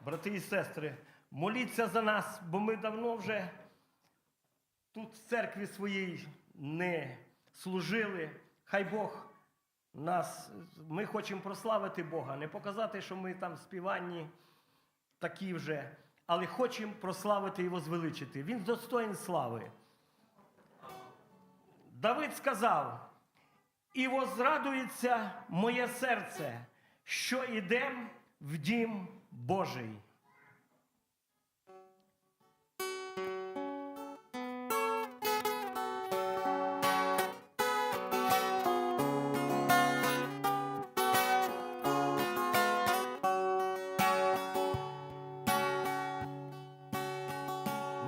брати і сестри, моліться за нас, бо ми давно вже тут в церкві своїй не служили. Хай Бог нас, ми хочемо прославити Бога, не показати, що ми там співанні такі вже, але хочемо прославити і возвеличити. Він достоїн слави. Давид сказав: і возрадується моє серце, що ідем в дім Божий.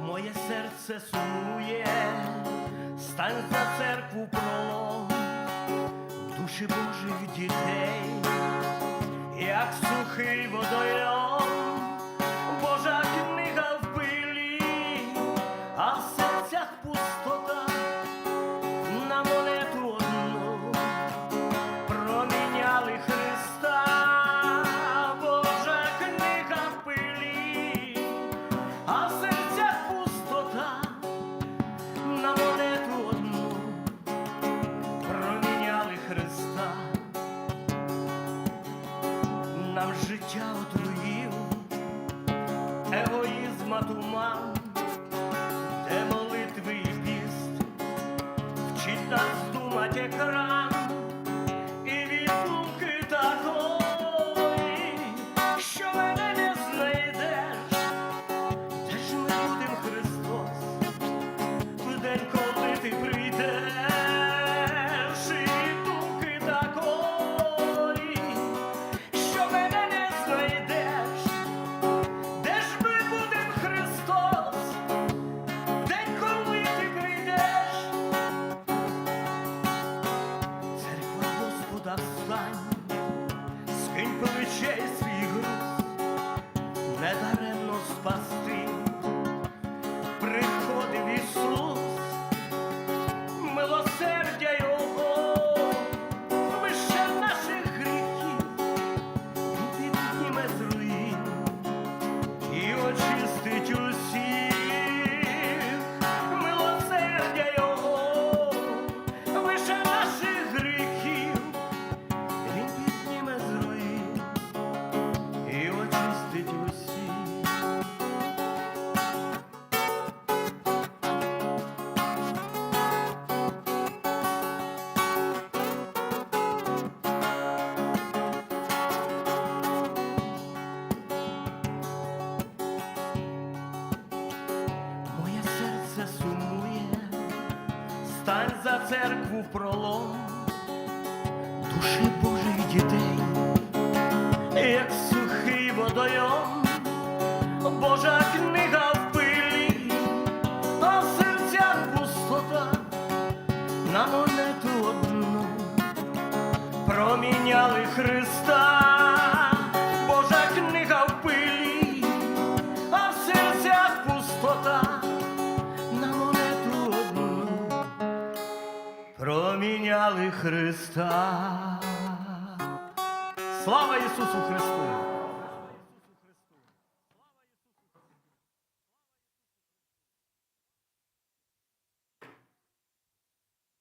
Моє серце сумує, стань за церкву пролом, душі Божих дітей, сухий водойом, Божа книга в пилі, а в серцях пустота нам життя отруїв, егоїзма туман, церкву в пролом, душі Божих дітей, як сухий водойом, Божа книга в пилі, а в серцях пустота. На монету одну проміняли Христа, проміняли Христа. Слава Ісусу Христу!